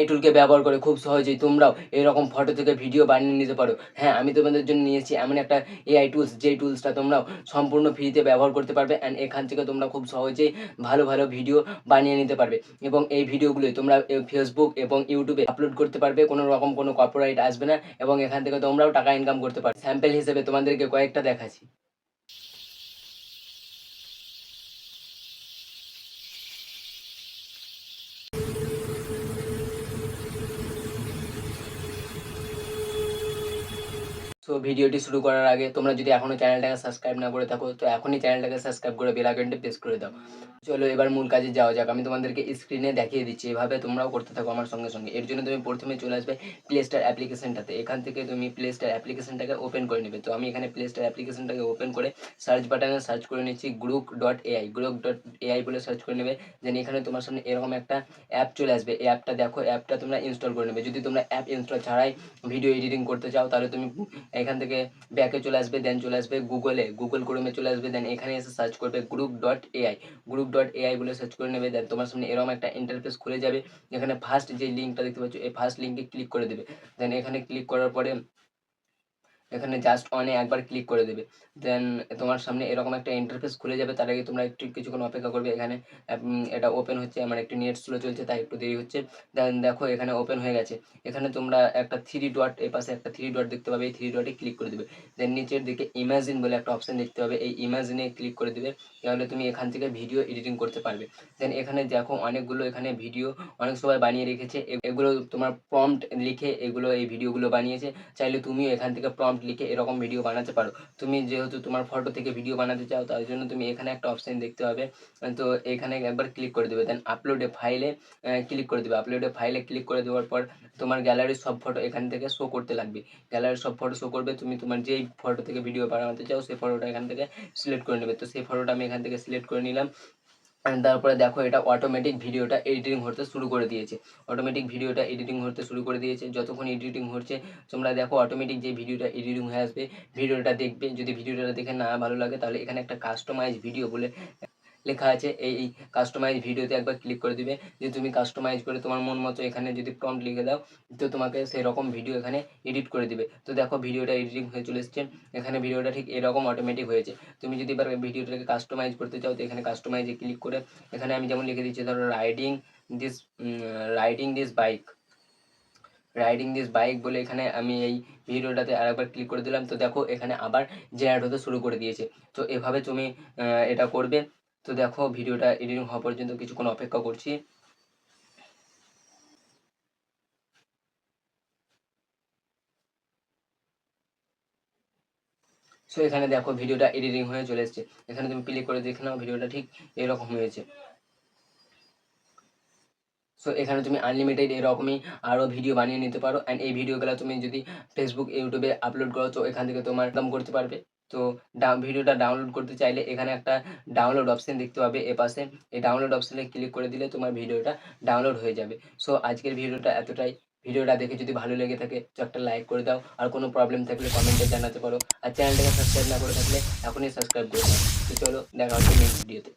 এই টুলকে ব্যবহার করে খুব সহজেই তোমরাও এরকম ফটো থেকে ভিডিও বানিয়ে নিতে পারো। হ্যাঁ আমি তোমাদের জন্য নিয়েছি এমন একটা এআই টুলস যেই টুলসটা তোমরাও সম্পূর্ণ ফ্রিতে ব্যবহার করতে পারবে অ্যান্ড এখান থেকে তোমরা খুব সহজেই ভালো ভালো ভিডিও বানিয়ে নিতে পারবে। এবং এই ভিডিওগুলোই তোমরা ফেসবুক এবং ইউটিউবে আপলোড করতে পারবে, কোনো রকম কোনো কপিরাইট আসবে না এবং এখান থেকে তোমরাও টাকা ইনকাম করতে পারবে। স্যাম্পেল হিসেবে তোমাদেরকে কয়েকটা দেখাচ্ছি। তো ভিডিওটি শুরু করার আগে তোমরা যদি এখনও চ্যানেলটাকে সাবস্ক্রাইব না করে থাকো, তো এখনই চ্যানেলটাকে সাবস্ক্রাইব করে বেল আইকনটি প্রেস করে দাও। চলো এবার মূল কাজে যাওয়া যাক। আমি তোমাদেরকে স্ক্রিনে দেখিয়ে দিচ্ছি, এভাবে তোমরাও করতে থাকো আমার সঙ্গে সঙ্গে। এর জন্য তুমি প্রথমে চলে আসবে প্লে স্টার অ্যাপ্লিকেশনটাতে এখান থেকে তুমি প্লে স্টার অ্যাপ্লিকেশনটাকে ওপেন করে নেবে। তো আমি এখানে প্লে স্টার অ্যাপ্লিকেশনটাকে ওপেন করে সার্চ বাটনে সার্চ করে নিচ্ছি group dot AI group dot AI বলে সার্চ করে নেবে। দেন এখানে তোমার সামনে এরকম একটা অ্যাপ চলে আসবে। এই অ্যাপটা দেখো অ্যাপটা তোমরা ইনস্টল করে নেবে। যদি তোমরা অ্যাপ ইনস্টল ছাড়াই ভিডিও এডিটিং করতে চাও, তাহলে তুমি এখান থেকে ব্যাকে চলে আসবে দেন চলে আসবে গুগলে গুগল ক্রোমে চলে আসবে দেন এখানে এসে সার্চ করবে group dot AI group dot AI বলে সার্চ করে নেবে দেন তোমার সামনে এরকম একটা ইন্টারফেস খুলে যাবে। এখানে ফার্স্ট যে লিঙ্কটা দেখতে পাচ্ছ, এই ফার্স্ট লিঙ্কে ক্লিক করে দেবে। দেন এখানে ক্লিক করার পরে এখানে জাস্ট অনে একবার ক্লিক করে দেবে। দেন তোমার সামনে এরকম একটা ইন্টারফেস খুলে যাবে, তার আগে তোমরা একটু কিছুক্ষণ অপেক্ষা করবে। এখানে এটা ওপেন হচ্ছে, আমার একটু নেট স্লো চলছে, তাই একটু দেরি হচ্ছে। দেন দেখো, এখানে ওপেন হয়ে গেছে। এখানে তোমরা একটা থ্রি ডট এই পাশে একটা থ্রি ডট দেখতে পাবে, এই থ্রি ডটে ক্লিক করে দেবে। দেন নিচের দিকে ইমাজিন বলে একটা অপশন দেখতে পাবে, এই ইমাজিনে ক্লিক করে দেবে। তাহলে তুমি এখান থেকে ভিডিও এডিটিং করতে পারবে। দেন এখানে দেখো, অনেকগুলো এখানে ভিডিও অনেক সবাই বানিয়ে রেখেছে। এ- এগুলো তোমার প্রম্পট লিখে এগুলো, এই ভিডিওগুলো বানিয়েছে। চাইলে তুমিও এখান থেকে প্রম্পট লিখে এরকম ভিডিও বানাতে পারো। তুমি যেহেতু তোমার ফটো থেকে ভিডিও বানাতে চাও, তার জন্য তুমি এখানে একটা অপশন দেখতে পাবে। তো এখানে একবার ক্লিক করে দেবে। দেন আপলোডে ফাইলে ক্লিক করে দেবে। আপলোডে ফাইলে ক্লিক করে দেওয়ার পর তোমার গ্যালারির সব ফটো এখান থেকে শো করতে লাগবে। গ্যালারির সব ফটো শো করবে। তুমি তোমার যেই ফটো থেকে ভিডিও বানাতে চাও, সেই ফটোটা এখান থেকে সিলেক্ট করে নেবে। তো সেই ফটোটা আমি এখান থেকে সিলেক্ট করে নিলাম। তারপরে দেখো এটা অটোমেটিক ভিডিওটা এডিটিং হতে শুরু করে দিয়েছে। অটোমেটিক ভিডিওটা এডিটিং হতে শুরু করে দিয়েছে। যতক্ষণ এডিটিং হচ্ছে, তোমরা দেখো অটোমেটিক যে ভিডিওটা এডিটিং হয়ে আসবে, ভিডিওটা দেখবে। যদি ভিডিওটা দেখে না ভালো লাগে, তাহলে এখানে একটা কাস্টমাইজ ভিডিও বলে লেখা আছে, এই এই কাস্টমাইজ ভিডিওতে একবার ক্লিক করে দিবে। যে তুমি কাস্টমাইজ করে তোমার মন মতো এখানে যদি প্রম্পট লিখে দাও, তো তোমাকে সেই রকম ভিডিও এখানে এডিট করে দিবে। তো দেখো ভিডিওটা এডিটিং হয়ে চলে এসছে। এখানে ভিডিওটা ঠিক এরকম অটোমেটিক হয়েছে। তুমি যদি এবার ভিডিওটাকে কাস্টমাইজ করতে চাও, তো এখানে কাস্টমাইজে ক্লিক করে, এখানে আমি যেমন লিখে দিচ্ছি, ধরো riding this riding this bike riding this bike বলে এখানে আমি এই ভিডিওটাতে আরেকবার ক্লিক করে দিলাম। তো দেখো এখানে আবার জেনারেট হতে শুরু করে দিয়েছে। তো এভাবে তুমি এটা করবে। তো দেখো, ভিডিওটা এডিটিং হওয়া পর্যন্ত কিছুক্ষণ অপেক্ষা করছি। সো এখানে দেখো, ভিডিওটা এডিটিং হয়ে চলে এসেছে। এখানে তুমি ক্লিক করে দেখে নাও, ভিডিওটা ঠিক এরকম হয়েছে। সো এখানে তুমি আনলিমিটেড এরকমই আরও ভিডিও বানিয়ে নিতে পারো। অ্যান্ড এই ভিডিওগুলো তুমি যদি ফেসবুক ইউটিউবে আপলোড করো, তো এখান থেকে তোমার ইনকাম করতে পারবে। তো ভিডিওটা ডাউনলোড করতে চাইলে এখানে একটা ডাউনলোড অপশন দেখতে পাবে, এ পাশে। এই ডাউনলোড অপশানে ক্লিক করে দিলে তোমার ভিডিওটা ডাউনলোড হয়ে যাবে। সো আজকের ভিডিওটা এতটাই। ভিডিওটা দেখে যদি ভালো লেগে থাকে তো একটা লাইক করে দাও। আর কোনো প্রবলেম থাকলে কমেন্টে জানাতে পারো। আর চ্যানেলটাকে সাবস্ক্রাইব না করে থাকলে এখনই সাবস্ক্রাইব করে দাও। তো চলো, দেখা হচ্ছে নেক্সট ভিডিওতে